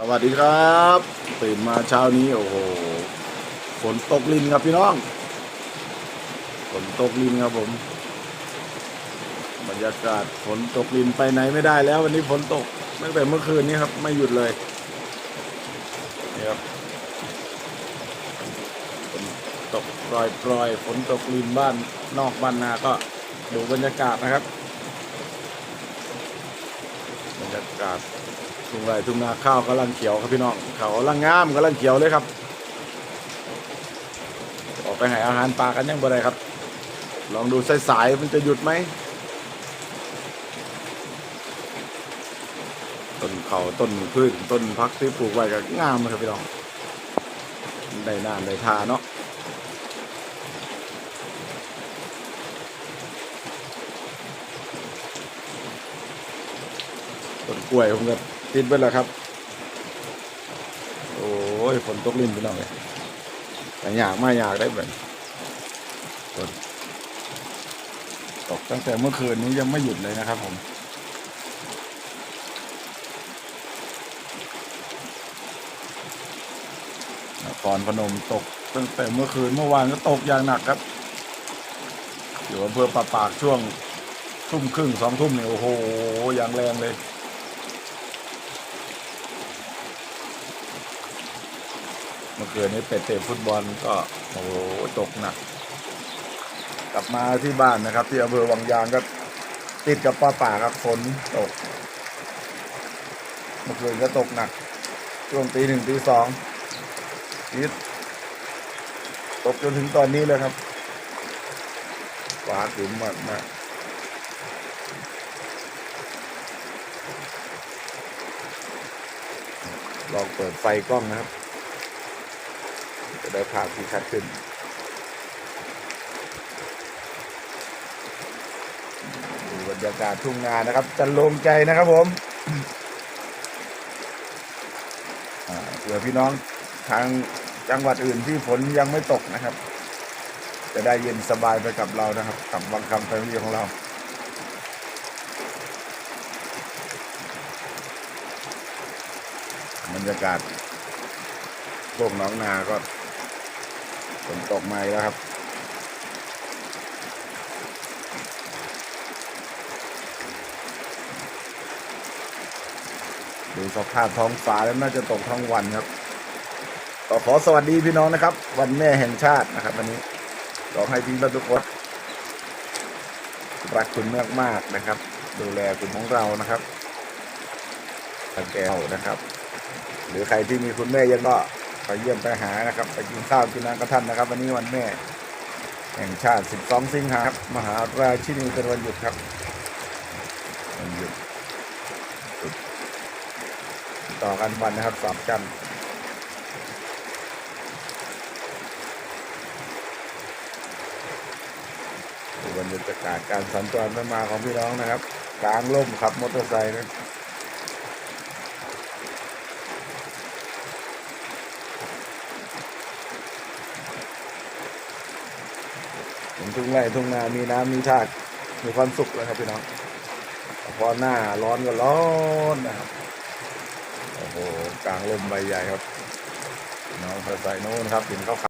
สวัสดีครับตื่นมาเช้านี้โอ้โหฝนตกลินครับพี่น้องฝนตกลินครับผม บรรยากาศฝนตกลินไปไหนไม่ได้แล้ว วันนี้ฝนตกตั้งแต่เมื่อคืนนี้ครับ ไม่หยุดเลยนี่ครับฝนตกปล่อยปล่อยๆฝนตกลินบ้านนอกบ้านนาก็ดูบรรยากาศนะครับ บรรยากาศ ทุ่งไร่ทุ่งนาข้าวกำลังเขียวครับพี่น้องเขากำลังงามกำลังเขียวเลยครับ ออกไปห้อาหารปลากันยังบ่ได้ครับ ลองดูสายๆมันจะหยุดไหมต้นเขาต้นพืชต้นพักที่ปลูกไว้ก็งามเลยครับพี่น้องได้น้ำได้ทาเนาะต้นกล้วยผมก็ ติดไปแล้วครับ โอ้ยฝนตกลิ่นพี่น้องเลยแต่อยากไม่อยากได้แบบฝนตกตั้งแต่เมื่อคืนนี้ยังไม่หยุดเลยนะครับผมนครพนมตกตั้งแต่เมื่อคืนเมื่อวานก็ตกอย่างหนักครับ อยู่อำเภอป่าปากช่วงทุ่มครึ่งสองทุ่มเนี่ยโอ้โหอย่างแรงเลย เมื่อคืนนี้ไปเตะฟุตบอลก็โอ้โหตกหนัก กลับมาที่บ้านนะครับ ที่อำเภอวังยางก็ติดกับป่าป่าครับฝนตก เมื่อคืนก็ตกหนัก ช่วงตีหนึ่งตีสองนี่ตกจนถึงตอนนี้เลยครับฟ้าถึงมากมากลองเปิดไฟกล้องนะครับ จะได้ภาพที่ชัดขึ้น ดูบรรยากาศทุ่งนานะครับ จะลงใจนะครับผมเผื่อพี่น้องทางจังหวัดอื่นที่ฝนยังไม่ตกนะครับ จะได้เย็นสบายไปกับเรานะครับ กับบางคำแฟมิลี่ของเราบรรยากาศพวกน้องนาก็ ฝนตกมาอีกแล้วครับ ดูสภาพท้องฟ้าแล้วน่าจะตกทั้งวันครับก็ขอสวัสดีพี่น้องนะครับ วันแม่แห่งชาตินะครับ วันนี้ขอให้พี่และทุกคนรักคุณมากมากๆนะครับ ดูแลคุณของเรานะครับสังแก้วนะครับ หรือใครที่มีคุณแม่ยังก็ ไปเยี่ยมไปหานะครับ ไปกินข้าวกินน้ำกับท่านนะครับ วันนี้วันแม่ แห่งชาติ 12 สิงหาครับ มหาราชินีเป็นวันหยุดครับวันหยุดต่อกันวันนะครับสามจันทร์บรรยากาศการสัญจรไปมาของพี่น้องนะครับ กลางร่มขับมอเตอร์ไซค์นะ เห็นทุ่งไร่ทุ่งนา มีน้ำมีท่ามีความสุขเลยครับพี่น้องพอหน้าร้อนก็ร้อนนะครับโอ้โหกลางลมใบใหญ่ครับน้องใส่โน่นครับเห็นข